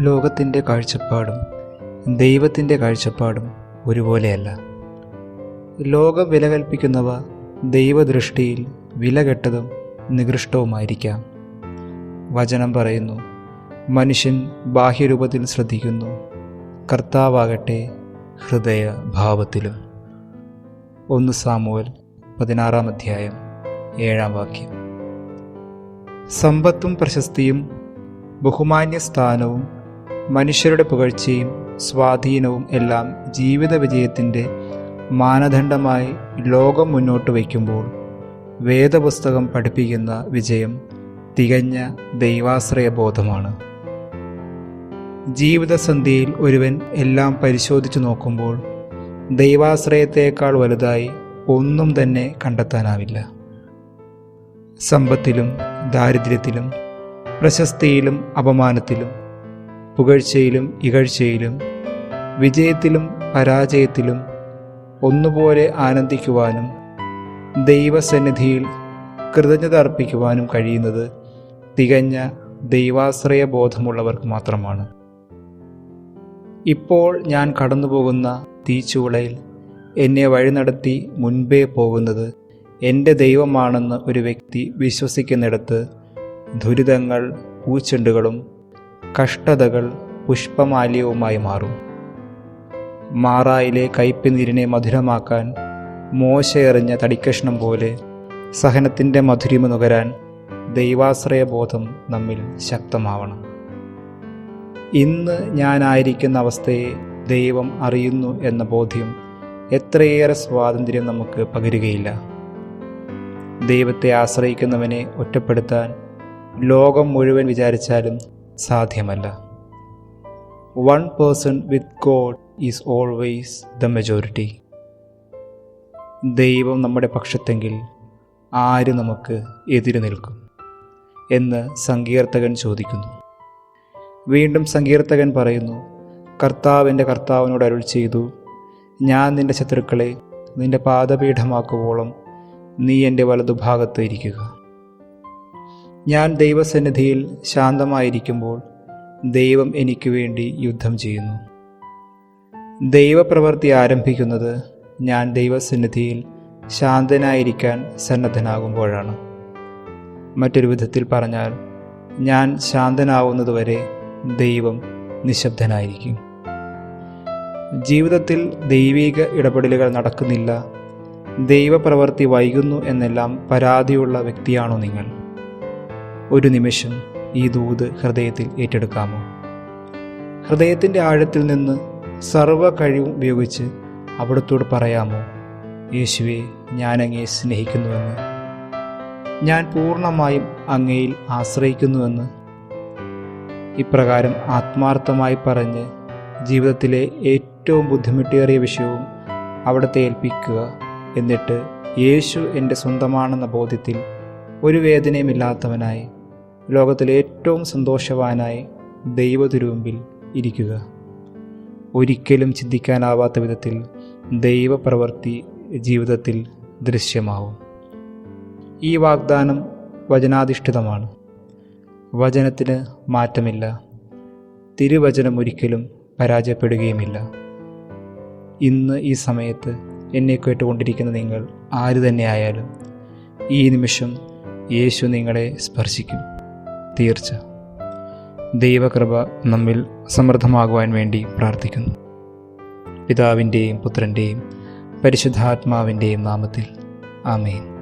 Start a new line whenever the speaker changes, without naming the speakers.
ലോകത്തിന്റെ കാഴ്ചപ്പാടും ദൈവത്തിന്റെ കാഴ്ചപ്പാടും ഒരുപോലെയല്ല. ലോകം വില കൽപ്പിക്കുന്നവ ദൈവദൃഷ്ടിയിൽ വിലകെട്ടതും നികൃഷ്ടവുമായിരിക്കാം. വചനം പറയുന്നു മനുഷ്യൻ ബാഹ്യരൂപത്തിൽ ശ്രദ്ധിക്കുന്നു കർത്താവാകട്ടെ ഹൃദയഭാവത്തിലും. ഒന്ന് സാമുവൽ പതിനാറാം അധ്യായം ഏഴാം വാക്യം. സമ്പത്തും പ്രശസ്തിയും ബഹുമാന്യ സ്ഥാനവും മനുഷ്യരുടെ പുകഴ്ചയും സ്വാധീനവും എല്ലാം ജീവിത വിജയത്തിന്റെ മാനദണ്ഡമായി ലോകം മുന്നോട്ട് വയ്ക്കുമ്പോൾ വേദപുസ്തകം പഠിപ്പിക്കുന്ന വിജയം തികഞ്ഞ ദൈവാശ്രയ ബോധമാണ്. ജീവിതസന്ധിയിൽ ഒരുവൻ എല്ലാം പരിശോധിച്ചു നോക്കുമ്പോൾ ദൈവാശ്രയത്തേക്കാൾ വലുതായി ഒന്നും തന്നെ കണ്ടെത്താനാവില്ല. സമ്പത്തിലും ദാരിദ്ര്യത്തിലും പ്രശസ്തിയിലും അപമാനത്തിലും പുകഴ്ചയിലും ഇകഴ്ചയിലും വിജയത്തിലും പരാജയത്തിലും ഒന്നുപോലെ ആനന്ദിക്കുവാനും ദൈവസന്നിധിയിൽ കൃതജ്ഞത അർപ്പിക്കുവാനും കഴിയുന്നത് തികഞ്ഞ ദൈവാശ്രയ ബോധമുള്ളവർക്ക് മാത്രമാണ്. ഇപ്പോൾ ഞാൻ കടന്നുപോകുന്ന തീച്ചുളയിൽ എന്നെ വഴി നടത്തി മുൻപേ പോകുന്നത് എന്റെ ദൈവമാണെന്ന് ഒരു വ്യക്തി വിശ്വസിക്കുന്നിടത്ത് ദുരിതങ്ങൾ പൂച്ചെണ്ടുകളും കഷ്ടതകൾ പുഷ്പമാല്യവുമായി മാറും. മാറായിലെ കയ്പിനീരിനെ മധുരമാക്കാൻ മോശ എറിഞ്ഞ തടിക്കഷ്ണം പോലെ സഹനത്തിന്റെ മധുരിമ നുകരാൻ ദൈവാശ്രയബോധം നമ്മിൽ ശക്തമാവണം. ഇന്ന് ഞാനായിരിക്കുന്ന അവസ്ഥയെ ദൈവം അറിയുന്നു എന്ന ബോധ്യം എത്രയേറെ സ്വാതന്ത്ര്യം നമുക്ക് പകരുകയില്ല. ദൈവത്തെ ആശ്രയിക്കുന്നവനെ ഒറ്റപ്പെടുത്താൻ ലോകം മുഴുവൻ വിചാരിച്ചാലും സാധ്യമല്ല. One person with God is always the majority ദൈവം നമ്മുടെ പക്ഷത്തെങ്കിൽ ആര് നമുക്ക് എതിര് നിൽക്കും? എന്ന് സങ്കീർത്തകൻ ചോദിക്കുന്നു. വീണ്ടും സങ്കീർത്തകൻ പറയുന്നു കർത്താവിന്റെ കർത്താവിനോട് അരുൾ ചെയ്തു. ഞാൻ നിന്റെ ശത്രുക്കളെ നിന്റെ പാദപീഠമാക്കുവോളം നീ എന്റെ വലതുഭാഗത്ത് ഇരിക്കുക. ഞാൻ ദൈവസന്നിധിയിൽ ശാന്തമായിരിക്കുമ്പോൾ ദൈവം എനിക്ക് വേണ്ടി യുദ്ധം ചെയ്യുന്നു. ദൈവപ്രവൃത്തി ആരംഭിക്കുന്നത് ഞാൻ ദൈവസന്നിധിയിൽ ശാന്തനായിരിക്കാൻ സന്നദ്ധനാകുമ്പോഴാണ്. മറ്റൊരു വിധത്തിൽ പറഞ്ഞാൽ ഞാൻ ശാന്തനാവുന്നതുവരെ ദൈവം നിശബ്ദനായിരിക്കും. ജീവിതത്തിൽ ദൈവിക ഇടപെടലുകൾ നടക്കുന്നില്ല. ദൈവപ്രവൃത്തി വൈകുന്നു എന്നെല്ലാം പരാതിയുള്ള വ്യക്തിയാണോ നിങ്ങൾ? ഒരു നിമിഷം ഈ ദൂത് ഹൃദയത്തിൽ ഏറ്റെടുക്കാമോ? ഹൃദയത്തിന്റെ ആഴത്തിൽ നിന്ന് സർവ കഴിവും ഉപയോഗിച്ച് അവിടത്തോട് പറയാമോ യേശുവെ ഞാൻ അങ്ങയെ സ്നേഹിക്കുന്നുവെന്ന്. ഞാൻ പൂർണമായും അങ്ങയിൽ ആശ്രയിക്കുന്നുവെന്ന്. ഇപ്രകാരം ആത്മാർത്ഥമായി പറഞ്ഞ് ജീവിതത്തിലെ ഏറ്റവും ബുദ്ധിമുട്ടേറിയ വിഷയവും അവിടത്തെ ഏൽപ്പിക്കുക എന്നിട്ട് യേശു എന്റെ സ്വന്തമാണെന്ന ബോധ്യത്തിൽ ഒരു വേദനയുമില്ലാത്തവനായി ലോകത്തിലെ ഏറ്റവും സന്തോഷവാനായി ദൈവതിരുമുമ്പിൽ ഇരിക്കുക. ഒരിക്കലും ചിന്തിക്കാനാവാത്ത വിധത്തിൽ ദൈവപ്രവൃത്തി ജീവിതത്തിൽ ദൃശ്യമാവും. ഈ വാഗ്ദാനം വചനാധിഷ്ഠിതമാണ്. വചനത്തിന് മാറ്റമില്ല. തിരുവചനം ഒരിക്കലും പരാജയപ്പെടുകയുമില്ല. ഇന്ന് ഈ സമയത്ത് എന്നെ കേട്ടുകൊണ്ടിരിക്കുന്ന നിങ്ങൾ ആര് തന്നെയായാലും ഈ നിമിഷം യേശു നിങ്ങളെ സ്പർശിക്കും. തീർച്ച. ദൈവകൃപ നമ്മിൽ സമൃദ്ധമാകുവാൻ വേണ്ടി പ്രാർത്ഥിക്കുന്നു. പിതാവിന്റെയും പുത്രന്റെയും പരിശുദ്ധാത്മാവിന്റെയും നാമത്തിൽ. ആമേൻ.